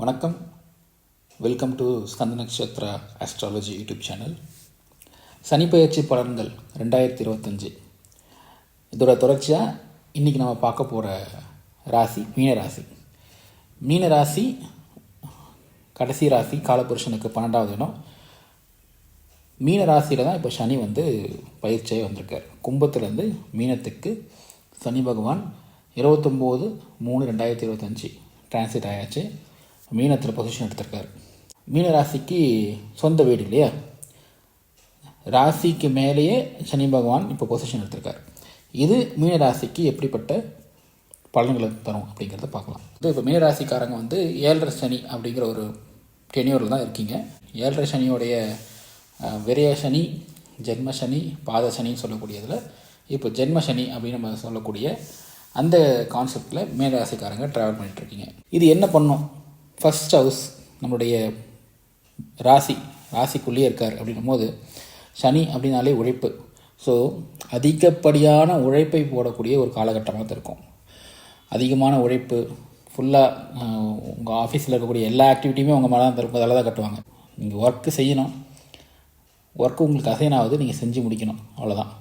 வணக்கம். Welcome to Skanda நட்சத்திர astrology YouTube channel சனிப்பெயர்ச்சி பலன்கள் ரெண்டாயிரத்தி இருபத்தஞ்சி. இதோட தொடர்ச்சியாக இன்றைக்கி நம்ம பார்க்க போகிற ராசி மீன ராசி. மீன ராசி கடைசி ராசி காலபுருஷனுக்கு பன்னெண்டாவது இடம். மீன ராசியில் தான் இப்போ சனி வந்து பயிற்சியாக வந்திருக்கார். கும்பத்துலேருந்து மீனத்துக்கு சனி பகவான் இருபத்தொம்போது மூணு ரெண்டாயிரத்தி இருபத்தஞ்சி. டிரான்சிட் ஆயாச்சு. மீனத்தில் பொசிஷன் எடுத்திருக்காரு. மீன ராசிக்கு சொந்த வீடு இல்லையா? ராசிக்கு மேலேயே சனி பகவான் இப்போ பொசிஷன் எடுத்திருக்காரு. இது மீன ராசிக்கு எப்படிப்பட்ட பலன்களை தரும் அப்படிங்கிறத பார்க்கலாம். இது இப்போ மீன ராசிக்காரங்க வந்து ஏழரை சனி அப்படிங்கிற ஒரு டெனியூரில் தான் இருக்கீங்க. ஏழரை சனியோடைய விரைய சனி ஜென்ம சனி பாத சனின்னு சொல்லக்கூடியதில் இப்போ ஜென்ம சனி அப்படின்னு நம்ம சொல்லக்கூடிய அந்த கான்செப்டில் மீனராசிக்காரங்க ட்ராவல் பண்ணிகிட்ருக்கீங்க இருக்கீங்க. இது என்ன பண்ணும்? ஃபஸ்ட் ஹவுஸ் நம்மளுடைய ராசி ராசிக்குள்ளேயே இருக்கார் அப்படின்னும் போது சனி அப்படின்னாலே உழைப்பு. ஸோ அதிகப்படியான உழைப்பை போடக்கூடிய ஒரு காலகட்டமாக தான் இருக்கும். அதிகமான உழைப்பு ஃபுல்லாக உங்கள் ஆஃபீஸில் இருக்கக்கூடிய எல்லா ஆக்டிவிட்டியுமே உங்கள் மேலே தான் இருக்கும் அதில் தான் கட்டுவாங்க. நீங்கள் ஒர்க்கு செய்யணும். ஒர்க்கு உங்களுக்கு அசைன் ஆகுது நீங்கள் செஞ்சு முடிக்கணும். அவ்வளோதான்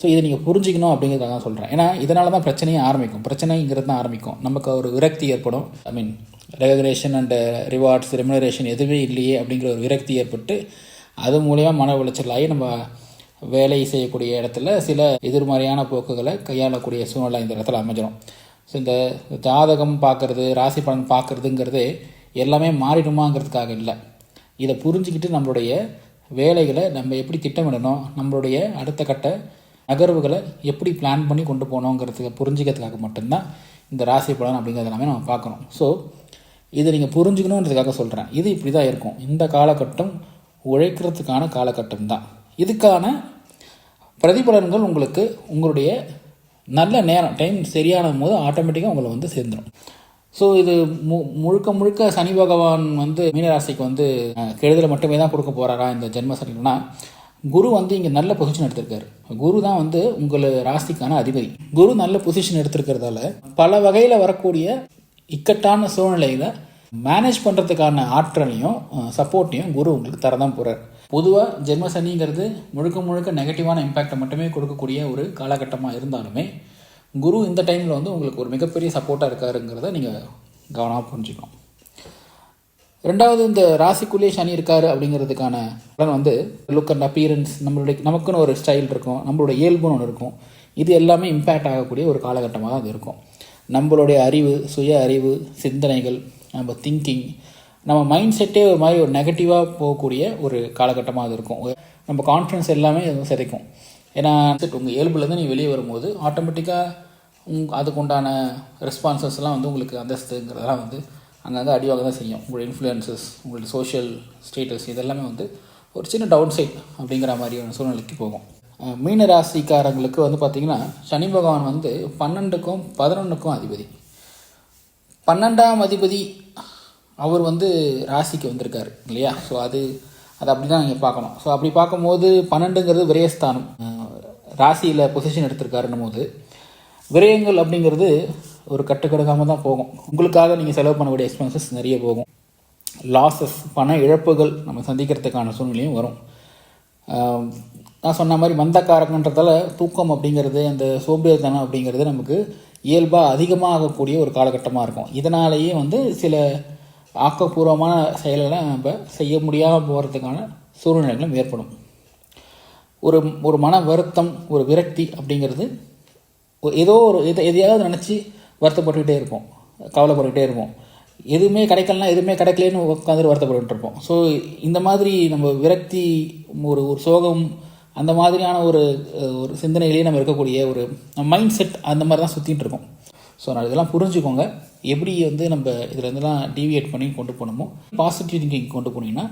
ஸோ இதை நீங்கள் புரிஞ்சிக்கணும் அப்படிங்கிறதுக்காக தான் சொல்கிறேன் ஏன்னா இதனால தான் பிரச்சனையே ஆரம்பிக்கும். பிரச்சனைங்கிறது தான் ஆரம்பிக்கும். நமக்கு ஒரு விரக்தி ஏற்படும். I mean recognition and rewards remuneration எதுவுமே இல்லையே அப்படிங்கிற ஒரு விரக்தி ஏற்பட்டு அது மூலயமா மன உளைச்சலாகி நம்ம வேலை செய்யக்கூடிய இடத்துல சில எதிர்மறையான போக்குகளை கையாளக்கூடிய சூழ்நிலை இந்த இடத்துல அமைஞ்சிடும் ஸோ இந்த ஜாதகம் பார்க்குறது ராசி பலன் பார்க்குறதுங்கிறது எல்லாமே மாறிடுமாங்கிறதுக்காக இல்லை. இதை புரிஞ்சுக்கிட்டு நம்மளுடைய வேலைகளை நம்ம எப்படி திட்டமிடணும்? நம்மளுடைய அடுத்த கட்ட நகர்வுகளை எப்படி பிளான் பண்ணி கொண்டு போகணுங்கிறதுக்கு புரிஞ்சுக்கிறதுக்காக மட்டும்தான் இந்த ராசி பலன் அப்படிங்கிறது எல்லாமே நம்ம பார்க்குறோம் ஸோ இதை நீங்கள் புரிஞ்சுக்கணுன்றதுக்காக சொல்கிறேன் இது இப்படி தான் இருக்கும். இந்த காலகட்டம் உழைக்கிறதுக்கான காலகட்டம் தான். இதுக்கான பிரதிபலன்கள் உங்களுக்கு உங்களுடைய நல்ல நேரம் டைம் சரியான போது ஆட்டோமேட்டிக்காக உங்களை வந்து சேர்ந்துடும் ஸோ இது மு முழுக்க முழுக்க சனி பகவான் வந்து மீனராசிக்கு வந்து கெடுதலை மட்டுமே தான் கொடுக்க போகிறாரா இந்த ஜென்ம சனினா குரு வந்து இங்கே நல்ல பொசிஷன் எடுத்திருக்காரு. குரு தான் வந்து உங்கள் ராசிக்கான அதிபதி. குரு நல்ல பொசிஷன் எடுத்திருக்கிறதால பல வகையில் வரக்கூடிய இக்கட்டான சூழ்நிலையில் மேனேஜ் பண்ணுறதுக்கான ஆற்றலையும் சப்போர்ட்டையும் குரு உங்களுக்கு தரதான் போகிறார் பொதுவாக ஜென்ம சனிங்கிறது முழுக்க முழுக்க நெகட்டிவான இம்பேக்டை மட்டுமே கொடுக்கக்கூடிய ஒரு காலகட்டமாக இருந்தாலுமே குரு இந்த டைமில் வந்து உங்களுக்கு ஒரு மிகப்பெரிய சப்போர்ட்டாக இருக்காருங்கிறத நீங்கள் கவனமாக புரிஞ்சுக்கணும். ரெண்டாவது இந்த ராசிக்குள்ளேயே சனி இருக்காரு அப்படிங்கிறதுக்கான பலன் வந்து லுக் அண்ட் அப்பியரன்ஸ் நம்மளுடைய நமக்குன்னு ஒரு ஸ்டைல் இருக்கும் நம்மளோட இயல்புன்னு ஒன்று இருக்கும். இது எல்லாமே இம்பேக்ட் ஆகக்கூடிய ஒரு காலகட்டமாக தான் அது இருக்கும். நம்மளுடைய அறிவு சுய அறிவு சிந்தனைகள் நம்ம திங்கிங் நம்ம மைண்ட் செட்டே ஒரு மாதிரி ஒரு நெகட்டிவாக போகக்கூடிய ஒரு காலகட்டமாக அது இருக்கும். நம்ம கான்ஃபிடன்ஸ் எல்லாமே அது சிதைக்கும். ஏன்னா உங்கள் இயல்புலேருந்து நீ வெளியே வரும்போது ஆட்டோமேட்டிக்காக உங் அதுக்குண்டான ரெஸ்பான்சஸ்லாம் வந்து உங்களுக்கு அந்தஸ்துங்கிறதெல்லாம் வந்து அங்கங்கே அடிவாக தான் செய்யும். உங்களோட இன்ஃப்ளூயன்சஸ் உங்களோட சோஷியல் ஸ்டேட்டஸ் இதெல்லாமே வந்து ஒரு சின்ன டவுன் சைட் அப்படிங்கிற மாதிரியான சூழ்நிலைக்கு போகும். மீன ராசிக்காரங்களுக்கு வந்து பார்த்திங்கன்னா சனி பகவான் வந்து பன்னெண்டுக்கும் பதினொன்றுக்கும் அதிபதி. பன்னெண்டாம் அதிபதி அவர் வந்து ராசிக்கு வந்திருக்காரு இல்லையா? ஸோ அது அது அப்படி தான் நீங்கள் பார்க்கணும். ஸோ அப்படி பார்க்கும்போது பன்னெண்டுங்கிறது விரயஸ்தானம். ராசியில் பொசிஷன் எடுத்திருக்காருன்னும் போது விரயங்கள் அப்படிங்கிறது ஒரு கட்டுக்கடுக்காமல் தான் போகும். உங்களுக்காக நீங்கள் செலவு பண்ணக்கூடிய எக்ஸ்பென்சஸ் நிறைய போகும். லாஸஸ் பண இழப்புகள் நம்ம சந்திக்கிறதுக்கான சூழ்நிலையும் வரும். நான் சொன்ன மாதிரி மந்தக்காரங்கன்றதால தூக்கம் அப்படிங்கிறது அந்த சோம்பேறித்தனம் அப்படிங்கிறது நமக்கு இயல்பாக அதிகமாகக்கூடிய ஒரு காலகட்டமாக இருக்கும். இதனாலேயே வந்து சில ஆக்கப்பூர்வமான செயல்களை நம்ம செய்ய முடியாமல் போகிறதுக்கான சூழ்நிலைகளும் ஏற்படும். ஒரு ஒரு மன வருத்தம் ஒரு விரக்தி அப்படிங்கிறது ஏதோ ஒரு எதை எதையாவது நினச்சி வருத்தப்பட்டுக்கிட்டே இருப்போம். கவலைப்பட்டுக்கிட்டே இருப்போம். எதுவுமே கிடைக்கலனா எதுவுமே கிடைக்கலன்னு உட்காந்து வருத்தப்பட்டு இருப்போம். ஸோ இந்த மாதிரி நம்ம விரக்தி ஒரு ஒரு சோகம் அந்த மாதிரியான ஒரு ஒரு சிந்தனையிலேயே நம்ம இருக்கக்கூடிய ஒரு மைண்ட் செட் அந்த மாதிரி தான் சுற்றிட்டு இருக்கோம். ஸோ நான் இதெல்லாம் புரிஞ்சுக்கோங்க. எப்படி வந்து நம்ம இதில் இருந்தெல்லாம் பண்ணி கொண்டு போகணுமோ பாசிட்டிவ் திங்கிங் கொண்டு போனீங்கன்னா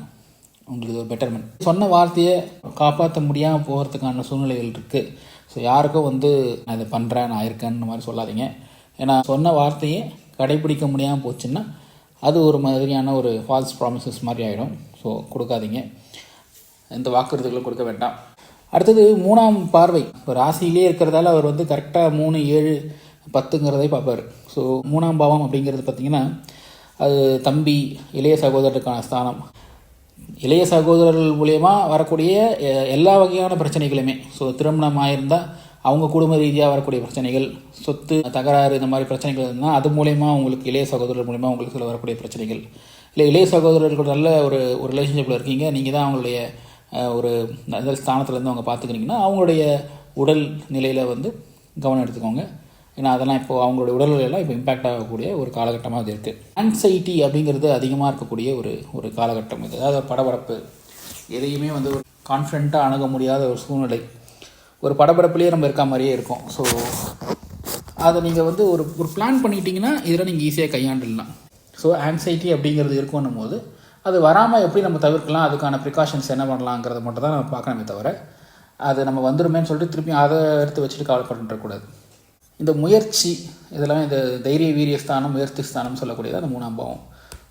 உங்களுக்கு ஒரு பெட்டர்மெண்ட் சொன்ன வார்த்தையை காப்பாற்ற முடியாமல் போகிறதுக்கான சூழ்நிலைகள் இருக்குது ஸோ யாருக்கும் வந்து நான் இதை பண்ணுறேன் நான் இருக்கேன்னு மாதிரி சொல்லாதீங்க. ஏன்னா சொன்ன வார்த்தையை கடைபிடிக்க முடியாமல் போச்சுன்னா அது ஒரு மாதிரியான ஒரு ஃபால்ஸ் ப்ராமிசஸ் மாதிரி ஆகிடும் ஸோ கொடுக்காதீங்க. எந்த வாக்குறுதிகளும் கொடுக்க வேண்டாம். அடுத்தது மூணாம் பார்வை. இப்போ ராசியிலே இருக்கிறதால அவர் வந்து கரெக்டாக மூணு ஏழு பத்துங்கிறதை பார்ப்பார். ஸோ மூணாம் பாவம் அப்படிங்கிறது பார்த்திங்கன்னா அது தம்பி இளைய சகோதரருக்கான ஸ்தானம். இளைய சகோதரர்கள் மூலயமா வரக்கூடிய எல்லா வகையான பிரச்சனைகளுமே. ஸோ திருமணம் ஆயிருந்தால் அவங்க குடும்ப ரீதியாக வரக்கூடிய பிரச்சனைகள் சொத்து தகராறு இந்த மாதிரி பிரச்சனைகள் இருந்தால் அது மூலயமா உங்களுக்கு இளைய சகோதரர் மூலிமா உங்களுக்கு சில வரக்கூடிய பிரச்சனைகள். இல்லை இளைய சகோதரர்கள் நல்ல ஒரு ஒரு ரிலேஷன்ஷிப்பில் இருக்கீங்க. நீங்கள் தான் அவங்களுடைய ஒரு நல்ல ஸ்தானத்துலேருந்து அவங்க பார்த்துக்கிறீங்கன்னா அவங்களுடைய உடல் நிலையில் வந்து கவனம் எடுத்துக்கோங்க. ஏன்னா அதெல்லாம் இப்போ அவங்களுடைய உடல்நிலையெல்லாம் இப்போ இம்பேக்ட் ஆகக்கூடிய ஒரு காலகட்டமாக அது இருக்குது ஆன்சைட்டி அப்படிங்கிறது அதிகமாக இருக்கக்கூடிய ஒரு ஒரு காலகட்டம் இது. அதாவது படபடப்பு எதையுமே வந்து ஒரு கான்ஃபிடண்ட்டாக அணுக முடியாத ஒரு சூழ்நிலை. ஒரு படபடப்புலேயே நம்ம இருக்க மாதிரியே இருக்கும். ஸோ அதை நீங்கள் வந்து ஒரு ஒரு பிளான் பண்ணிட்டீங்கன்னா இதில் நீங்கள் ஈஸியாக கையாண்டுடலாம். ஸோ ஆன்சைட்டி அப்படிங்கிறது இருக்குன்னும் போது அது வராமல் எப்படி நம்ம தவிர்க்கலாம்? அதுக்கான ப்ரிகாஷன்ஸ் என்ன பண்ணலாங்கிறத மட்டும் தான் நம்ம பார்க்கணுமே தவிர அது நம்ம வந்துடுமேன்னு சொல்லிட்டு திருப்பி அதை எடுத்து வச்சுட்டு கவலைப்பட்டுறக்கூடாது இந்த முயற்சி இதெல்லாம் இந்த தைரிய வீரிய ஸ்தானம் முயற்சி ஸ்தானம் சொல்லக்கூடியது அந்த மூணாம் பாவம்.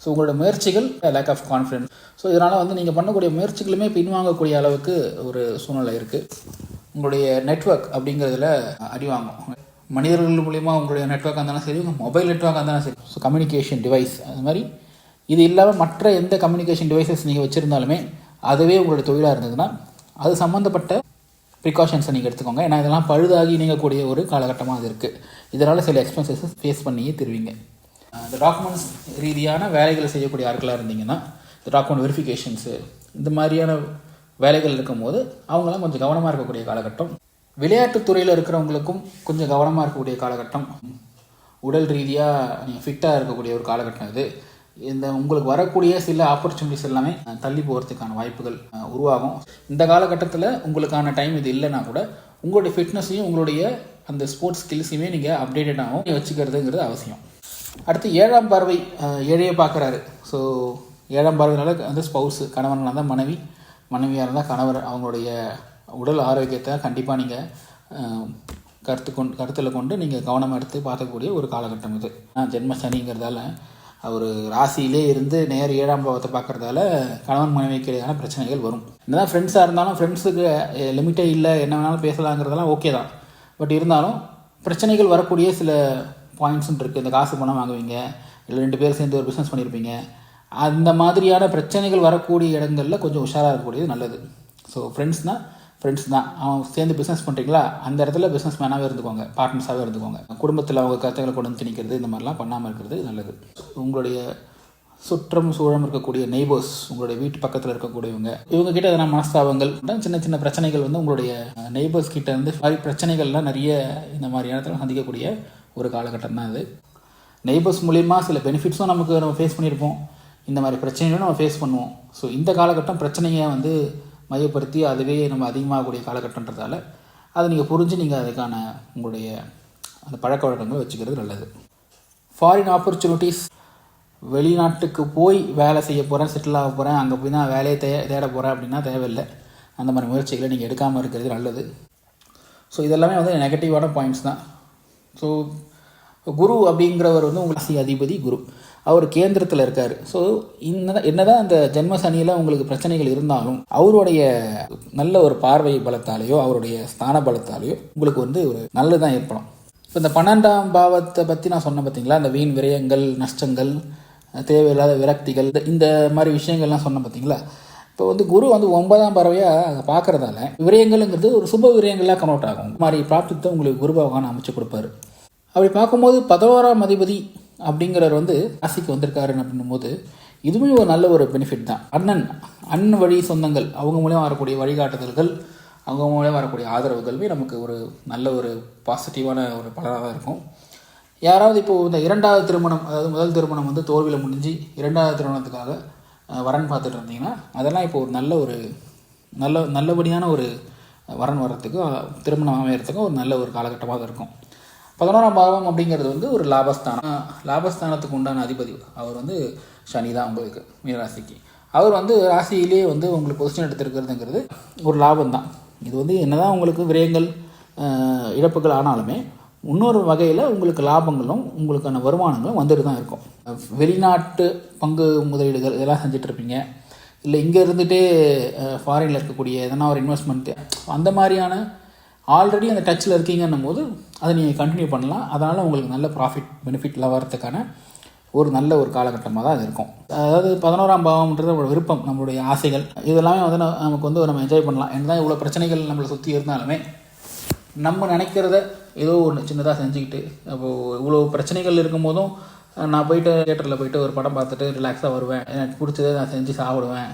ஸோ உங்களோட முயற்சிகள் லேக் ஆஃப் கான்ஃபிடென்ஸ் ஸோ இதனால் வந்து நீங்கள் பண்ணக்கூடிய முயற்சிகளுமே பின்வாங்கக்கூடிய அளவுக்கு ஒரு சூழ்நிலை இருக்குது உங்களுடைய நெட்வொர்க் அப்படிங்கிறதுல அடி வாங்கும். மனிதர்கள் மூலிமா உங்களுடைய நெட்வொர்க் இருந்தாலும் சரி உங்கள் மொபைல் நெட்வொர்க் இருந்தாலும் சரி. ஸோ கம்யூனிகேஷன் டிவைஸ் அது மாதிரி. இது இல்லாமல் மற்ற எந்த கம்யூனிகேஷன் டிவைசஸ் நீங்கள் வச்சுருந்தாலுமே அதுவே உங்களுடைய தொழிலாக இருந்ததுன்னா அது சம்மந்தப்பட்ட ப்ரிகாஷன்ஸை நீங்கள் எடுத்துக்கோங்க. ஏன்னா இதெல்லாம் பழுதாகி நீங்கக்கூடிய ஒரு காலகட்டமாக அது இருக்குது இதனால் சில எக்ஸ்பென்சஸ் ஃபேஸ் பண்ணியே தருவீங்க. இந்த டாக்குமெண்ட்ஸ் ரீதியான வேலைகளை செய்யக்கூடிய ஆட்களாக இருந்தீங்கன்னா இந்த டாக்குமெண்ட் வெரிஃபிகேஷன்ஸு இந்த மாதிரியான வேலைகள் இருக்கும்போது அவங்களாம் கொஞ்சம் கவனமாக இருக்கக்கூடிய காலகட்டம். விளையாட்டுத்துறையில் இருக்கிறவங்களுக்கும் கொஞ்சம் கவனமாக இருக்கக்கூடிய காலகட்டம். உடல் ரீதியாக நீங்கள் ஃபிட்டாக இருக்கக்கூடிய ஒரு காலகட்டம் இது. இந்த உங்களுக்கு வரக்கூடிய சில ஆப்பர்ச்சுனிட்டிஸ் எல்லாமே தள்ளி போகிறதுக்கான வாய்ப்புகள் உருவாகும். இந்த காலகட்டத்தில் உங்களுக்கான டைம் இது இல்லைனா கூட உங்களுடைய ஃபிட்னஸையும் உங்களுடைய அந்த ஸ்போர்ட்ஸ் ஸ்கில்ஸையுமே நீங்கள் அப்டேட்டடாகவும் வச்சுக்கிறதுங்கிறது அவசியம். அடுத்து ஏழாம் பார்வை ஏழையை பார்க்குறாரு. ஸோ ஏழாம் பார்வையினால வந்து ஸ்பௌஸு கணவனாக தான் மனைவி மனைவியாக இருந்தால் கணவர் அவங்களுடைய உடல் ஆரோக்கியத்தை கண்டிப்பாக நீங்கள் கருத்து கொண்டு கருத்தில் கொண்டு நீங்கள் கவனம் எடுத்து பார்க்கக்கூடிய ஒரு காலகட்டம் இது. நான் ஜென்ம சனிங்கிறதால அவர் ராசியிலே இருந்து நேர் ஏழாம் பாவத்தை பார்க்கறதால கணவன் மனைவிக்கு இடையான பிரச்சனைகள் வரும். என்னதான் ஃப்ரெண்ட்ஸாக இருந்தாலும் ஃப்ரெண்ட்ஸுக்கு லிமிட்டே இல்லை என்ன வேணாலும் பேசலாங்கிறதெல்லாம் ஓகே தான். பட் இருந்தாலும் பிரச்சனைகள் வரக்கூடிய சில பாயிண்ட்ஸும் இருக்குது இந்த காசு பணம் வாங்குவீங்க இல்லை ரெண்டு பேர் சேர்ந்து ஒரு பிஸ்னஸ் பண்ணியிருப்பீங்க அந்த மாதிரியான பிரச்சனைகள் வரக்கூடிய இடங்களில் கொஞ்சம் உஷாராக இருக்கக்கூடியது நல்லது. ஸோ ஃப்ரெண்ட்ஸ்னால் ஃப்ரெண்ட்ஸ் தான். அவன் சேர்ந்து பிஸ்னஸ் பண்ணுறீங்களா அந்த இடத்துல பிஸ்னஸ் மேனாகவே இருந்துக்கோங்க. பார்ட்னர்ஸாகவே இருந்துக்கோங்க. குடும்பத்தில் அவங்க கருத்துக்களை கொண்டு வந்து திணிக்கிறது இந்த மாதிரிலாம் பண்ணாமல் இருக்கிறது நல்லது. உங்களுடைய சுற்றம் சூழம் இருக்கக்கூடிய நெய்பர்ஸ் உங்களுடைய வீட்டு பக்கத்தில் இருக்கக்கூடியவங்க இவங்க கிட்ட எதனா மனஸ்தாபங்கள் சின்ன சின்ன பிரச்சனைகள் வந்து உங்களுடைய நெய்பர்ஸ் கிட்ட இருந்து மாதிரி பிரச்சனைகள்லாம் நிறைய இந்த மாதிரி இடத்துல சந்திக்கக்கூடிய ஒரு காலகட்டம் தான் அது. நெய்பர்ஸ் மூலிமா சில பெனிஃபிட்ஸும் நமக்கு நம்ம ஃபேஸ் பண்ணியிருப்போம். இந்த மாதிரி பிரச்சனைகளும் நம்ம ஃபேஸ் பண்ணுவோம். ஸோ இந்த காலகட்டம் பிரச்சனையை வந்து மையப்படுத்தி அதுவே நம்ம அதிகமாகக்கூடிய காலகட்டன்றதால அதை நீங்கள் புரிஞ்சு நீங்கள் அதுக்கான உங்களுடைய அந்த பழக்க வழக்கங்களை வச்சுக்கிறது நல்லது. ஃபாரின் ஆப்பர்ச்சுனிட்டிஸ் வெளிநாட்டுக்கு போய் வேலை செய்ய போகிறேன் செட்டில் ஆக போகிறேன் அங்கே போய் தான் வேலையை தே தேட போகிறேன் அப்படின்னா தேவையில்லை. அந்த மாதிரி முயற்சிகளை நீங்கள் எடுக்காமல் இருக்கிறது நல்லது. ஸோ இதெல்லாமே வந்து நெகட்டிவான பாயிண்ட்ஸ் தான். ஸோ குரு அப்படிங்கிறவர் வந்து உங்கள் அதிபதி குரு. அவர் கேந்திரத்தில் இருக்கார். ஸோ இந்த என்னதான் அந்த ஜென்ம சனியில் உங்களுக்கு பிரச்சனைகள் இருந்தாலும் அவருடைய நல்ல ஒரு பார்வை பலத்தாலேயோ அவருடைய ஸ்தான பலத்தாலேயோ உங்களுக்கு வந்து ஒரு நல்லதான் ஏற்படும். இப்போ இந்த பன்னெண்டாம் பாவத்தை பற்றி நான் சொன்னேன் பார்த்தீங்களா இந்த வீண் விரயங்கள் நஷ்டங்கள் தேவையில்லாத விரக்திகள் இந்த- இந்த மாதிரி விஷயங்கள்லாம் சொன்னேன் பார்த்தீங்களா இப்போ வந்து குரு வந்து ஒன்பதாம் பறவையாக அதை விரயங்கள்ங்கிறது ஒரு சுப விரயங்களாக கன்வெர்ட் ஆகும். மாதிரி பிராப்தத்தை உங்களுக்கு குரு பகவான் அமைச்சு கொடுப்பாரு. அப்படி பார்க்கும்போது பதினோராம் அதிபதி அப்படிங்கிறவர் வந்து ராசிக்கு வந்திருக்காருன்னு அப்படின்னும் போது இதுவுமே ஒரு நல்ல ஒரு பெனிஃபிட் தான். அண்ணன் அண்ணன் வழி சொந்தங்கள் அவங்க மூலியம் வரக்கூடிய வழிகாட்டுதல்கள் அவங்க மூலியம் வரக்கூடிய ஆதரவுகளுமே நமக்கு ஒரு நல்ல ஒரு பாசிட்டிவான ஒரு பலனாக தான் இருக்கும். யாராவது இப்போது இந்த இரண்டாவது திருமணம் அதாவது முதல் திருமணம் வந்து தோல்வியில் முடிஞ்சு இரண்டாவது திருமணத்துக்காக வரன் பார்த்துட்டு இருந்தீங்கன்னா அதெல்லாம் இப்போ ஒரு நல்ல ஒரு நல்ல நல்லபடியான ஒரு வரன் வர்றதுக்கு திருமணம் அமையறதுக்கும் ஒரு நல்ல ஒரு காலகட்டமாக இருக்கும். பதினோராம் பாவம் அப்படிங்கிறது வந்து ஒரு லாபஸ்தானம். லாபஸ்தானத்துக்கு உண்டான அதிபதி அவர் வந்து சனி தான் உங்களுக்கு மீனராசிக்கு அவர் வந்து ராசியிலேயே வந்து உங்களுக்கு பொசிஷன் எடுத்திருக்கிறதுங்கிறது ஒரு லாபம் தான் இது வந்து என்னதான் உங்களுக்கு விரயங்கள் இழப்புகள் ஆனாலுமே இன்னொரு வகையில் உங்களுக்கு லாபங்களும் உங்களுக்கான வருமானங்களும் வந்துட்டு தான் இருக்கும். வெளிநாட்டு பங்கு முதலீடுகள் இதெல்லாம் செஞ்சிட்ருப்பீங்க இல்லை இங்கே இருந்துகிட்டே ஃபாரினில் இருக்கக்கூடிய எதனா ஒரு இன்வெஸ்ட்மெண்ட் அந்த மாதிரியான ஆல்ரெடி அந்த டச்சில் இருக்கீங்கன்னும் போது அதை நீங்கள் கண்டினியூ பண்ணலாம். அதனால் உங்களுக்கு நல்ல ப்ராஃபிட் பெனிஃபிட்டில் வரத்துக்கான ஒரு நல்ல ஒரு காலகட்டமாக தான் அது இருக்கும். அதாவது பதினோராம் பாவம்ன்றது ஒரு விருப்பம் நம்மளுடைய ஆசைகள். இதெல்லாமே வந்து நமக்கு வந்து நம்ம என்ஜாய் பண்ணலாம். என்ன இவ்வளோ பிரச்சனைகள் நம்மளை சுற்றி இருந்தாலுமே நம்ம நினைக்கிறத ஏதோ ஒன்று சின்னதாக செஞ்சுக்கிட்டு அப்போது இவ்வளோ பிரச்சனைகள் இருக்கும் போதும் நான் போயிட்டு தியேட்டரில் போயிட்டு ஒரு படம் பார்த்துட்டு ரிலாக்ஸாக வருவேன். எனக்கு பிடிச்சதை நான் செஞ்சு சாப்பிடுவேன்.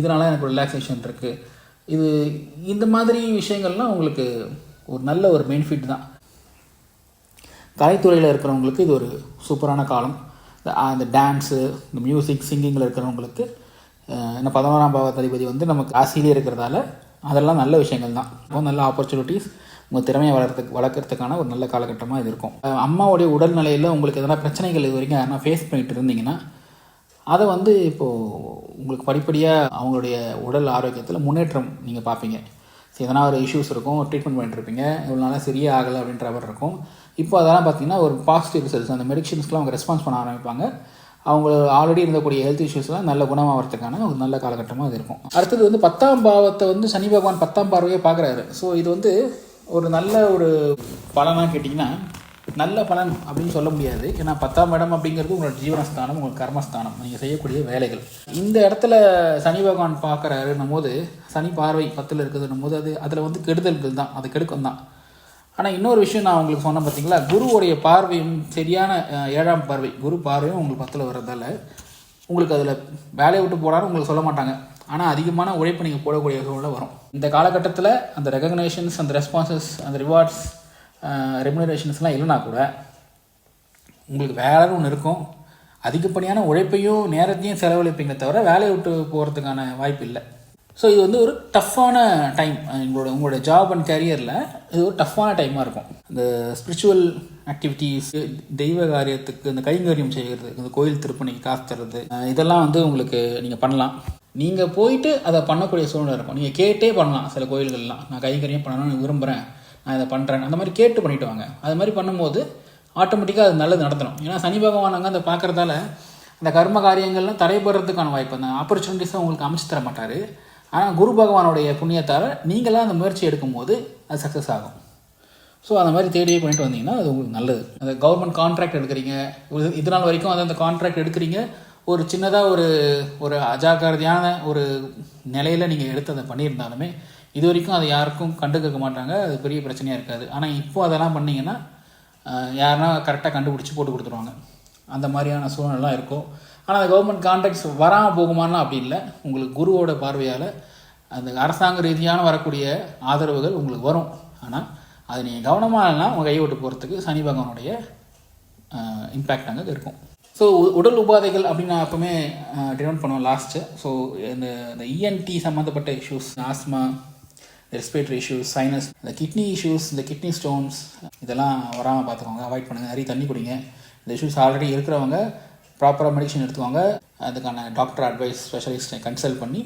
இதனால எனக்கு ரிலாக்ஸேஷன் இருக்குது இது இந்த மாதிரி விஷயங்கள்லாம் உங்களுக்கு ஒரு நல்ல ஒரு பெனிஃபிட் தான். கலைத்துறையில் இருக்கிறவங்களுக்கு இது ஒரு சூப்பரான காலம். இந்த- அந்த டான்ஸு இந்த மியூசிக் சிங்கிங்கில் இருக்கிறவங்களுக்கு இந்த பதினோராம் பாவ வந்து நமக்கு ராசியிலே இருக்கிறதால அதெல்லாம் நல்ல விஷயங்கள் தான். ரொம்ப நல்ல ஆப்பர்ச்சுனிட்டிஸ் உங்கள் திறமையை வளர்றதுக்கு வளர்க்குறதுக்கான ஒரு நல்ல காலகட்டமாக இது இருக்கும். அம்மாவுடைய உடல்நிலையில் உங்களுக்கு எதனா பிரச்சனைகள் இது வரைக்கும் யாருன்னா ஃபேஸ் பண்ணிட்டு இருந்தீங்கன்னா அதை வந்து இப்போது உங்களுக்கு படிப்படியாக அவங்களுடைய உடல் ஆரோக்கியத்தில் முன்னேற்றம் நீங்கள் பார்ப்பீங்க. சரி எதனா ஒரு இஷ்யூஸ் இருக்கும் ட்ரீட்மெண்ட் பண்ணிட்டுருப்பீங்க இவ்வளோ நாளாக சரியே ஆகலை அப்படின்ற மாதிரி இருக்கும். இப்போ அதெல்லாம் பார்த்தீங்கன்னா ஒரு பாசிட்டிவ் ரிசல்ட்ஸ் அந்த மெடிஷன்ஸ்க்குலாம் அவங்க ரெஸ்பான்ஸ் பண்ண ஆரம்பிப்பாங்க. அவங்க ஆல்ரெடி இருந்தக்கூடிய ஹெல்த் இஷ்யூஸ்லாம் நல்ல குணமாகறதுக்கான ஒரு நல்ல காலகட்டமாக அது இருக்கும். அடுத்தது வந்து பத்தாம் பாவத்தை வந்து சனி பகவான் பத்தாம் பார்வையே பார்க்குறாரு. ஸோ இது வந்து ஒரு நல்ல ஒரு பலனாக கேட்டிங்கன்னா நல்ல பலன் அப்படின்னு சொல்ல முடியாது. ஏன்னா பத்தாம் இடம் அப்படிங்கிறது உங்களோட ஜீவனஸ்தானம் உங்கள் கர்மஸ்தானம். நீங்கள் செய்யக்கூடிய வேலைகள். இந்த இடத்துல சனி பகவான் பார்க்குறாருன்னும் போது சனி பார்வை பத்தில் இருக்குதுன்னும் போது அது அதில் வந்து கெடுதல்கள் தான். அது கெடுக்கம் தான். ஆனால் இன்னொரு விஷயம் நான் உங்களுக்கு சொன்னேன் பார்த்தீங்களா குருவுடைய பார்வையும் சரியான ஏழாம் பார்வை. குரு பார்வையும் உங்களுக்கு பத்தில் வர்றதால உங்களுக்கு அதில் வேலையை விட்டு போனாலும் உங்களுக்கு சொல்ல மாட்டாங்க. ஆனால் அதிகமான உழைப்பு நீங்கள் போடக்கூடிய சூழ்நிலை வரும். இந்த காலகட்டத்தில் அந்த ரெகக்னேஷன்ஸ் அந்த ரெஸ்பான்சஸ் அந்த ரிவார்ட்ஸ் ரெமுனரேஷன்ஸ்லாம் இல்லைனா கூட உங்களுக்கு வேலை ஒன்று இருக்கும். அதிகப்படியான உழைப்பையும் நேரத்தையும் செலவழிப்பீங்க தவிர வேலையை விட்டு போகிறதுக்கான வாய்ப்பு இல்லை. ஸோ இது வந்து ஒரு டஃப்பான டைம் உங்களோட உங்களோட ஜாப் அண்ட் கேரியரில் இது ஒரு டஃப்பான டைமாக இருக்கும். இந்த ஸ்பிரிச்சுவல் ஆக்டிவிட்டீஸ் தெய்வ காரியத்துக்கு இந்த கைங்கரியம் செய்கிறது இந்த கோயில் திருப்பணிக்கு காசு தர்றது இதெல்லாம் வந்து உங்களுக்கு நீங்கள் பண்ணலாம். நீங்கள் போயிட்டு அதை பண்ணக்கூடிய சூழ்நிலை இருக்கும். நீங்கள் கேட்டே பண்ணலாம் சில கோயில்கள்லாம். நான் கைங்கரியம் பண்ணணும்னு விரும்புகிறேன் நான் இதை பண்ணுறேன் அந்த மாதிரி கேட்டு பண்ணிட்டு வாங்க. அது மாதிரி பண்ணும்போது ஆட்டோமேட்டிக்காக அது நல்லது நடத்தணும். ஏன்னா சனி பகவான் அங்கே அதை பார்க்குறதால அந்த கர்ம காரியங்கள்லாம் தடைபடுறதுக்கான வாய்ப்பு அந்த ஆப்பர்ச்சுனிட்டிஸை உங்களுக்கு அமைச்சு தர மாட்டார். ஆனால் குரு பகவானுடைய புண்ணியத்தால் நீங்களாம் அந்த முயற்சி எடுக்கும்போது அது சக்ஸஸ் ஆகும். ஸோ அந்த மாதிரி தேடியே பண்ணிட்டு வந்தீங்கன்னா அது உங்களுக்கு நல்லது. அந்த கவர்மெண்ட் கான்ட்ராக்ட் எடுக்கிறீங்க. இது- இது நாள் வரைக்கும் அது அந்த கான்ட்ராக்ட் எடுக்கிறீங்க. ஒரு சின்னதாக ஒரு ஒரு அஜாக்கிரதையான ஒரு நிலையில் நீங்கள் எடுத்து அதை பண்ணியிருந்தாலுமே இது வரைக்கும் அதை யாருக்கும் கண்டுக்க மாட்டாங்க. அது பெரிய பிரச்சனையாக இருக்காது. ஆனால் இப்போ அதெல்லாம் பண்ணிங்கன்னா யாருன்னா கரெக்டாக கண்டுபிடிச்சி போட்டு கொடுத்துருவாங்க. அந்த மாதிரியான சூழ்நிலாம் இருக்கும். ஆனால் அந்த கவர்மெண்ட் கான்ட்ராக்ட்ஸ் வராமல் போகுமானா அப்படி இல்லை. உங்களுக்கு குருவோட பார்வையால் அந்த அரசாங்க ரீதியான வரக்கூடிய ஆதரவுகள் உங்களுக்கு வரும். ஆனால் அது நீங்கள் கவனமாக இல்லைனா உங்கள் கைவிட்டு போகிறதுக்கு சனி பகவானுடைய இம்பேக்ட் அங்கே இருக்கும். ஸோ உடல் உபாதைகள் அப்படின்னு நான் எப்பவுமே டினோட் பண்ணுவேன் லாஸ்ட்டு ஸோ இந்த இந்த இஎன்டி சம்மந்தப்பட்ட issues asthma respiratory issues sinus இந்த கிட்னி இஷ்யூஸ் இந்த கிட்னி ஸ்டோன்ஸ் இதெல்லாம் வராமல் பார்த்துக்கோங்க அவாய்ட் பண்ணுங்கள் நிறைய தண்ணி குடிங்க. இந்த இஷ்யூஸ் ஆல்ரெடி இருக்கிறவங்க ப்ராப்பராக மெடிசன் எடுத்துக்கோங்க. அதுக்கான டாக்டர் அட்வைஸ் ஸ்பெஷலிஸ்ட்டை கன்சல்ட் பண்ணி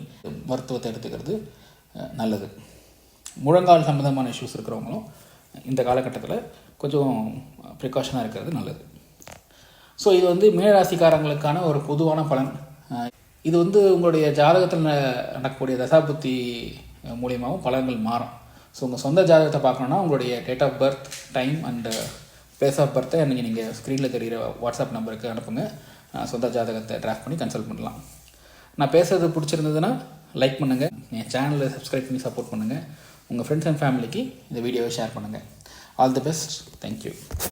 மருத்துவத்தை எடுத்துக்கிறது நல்லது. முழங்கால் சம்மந்தமான இஷ்யூஸ் இருக்கிறவங்களும் இந்த காலகட்டத்தில் கொஞ்சம் ப்ரிகாஷனாக இருக்கிறது நல்லது. ஸோ இது வந்து மீனராசிக்காரங்களுக்கான ஒரு பொதுவான பலன். இது வந்து உங்களுடைய ஜாதகத்தில் நடக்கக்கூடிய தசாபுத்தி மூலியமாகவும் பலன்கள் மாறும். ஸோ உங்கள் சொந்த ஜாதகத்தை பார்க்கணுன்னா உங்களுடைய date of birth time and place of பர்த்தை எனக்கு நீங்கள் ஸ்க்ரீனில் தெரிகிற வாட்ஸ்அப் நம்பருக்கு அனுப்புங்க. நான் சொந்த ஜாதகத்தை ட்ராஃப்ட் பண்ணி கன்சல்ட் பண்ணலாம். நான் பேசுறது பிடிச்சிருந்ததுன்னா லைக் பண்ணுங்கள் என் சேனலை சப்ஸ்கிரைப் பண்ணி சப்போர்ட் பண்ணுங்கள் உங்கள் ஃப்ரெண்ட்ஸ் அண்ட் ஃபேமிலிக்கு இந்த வீடியோவை ஷேர் பண்ணுங்கள் ஆல் தி பெஸ்ட் தேங்க்யூ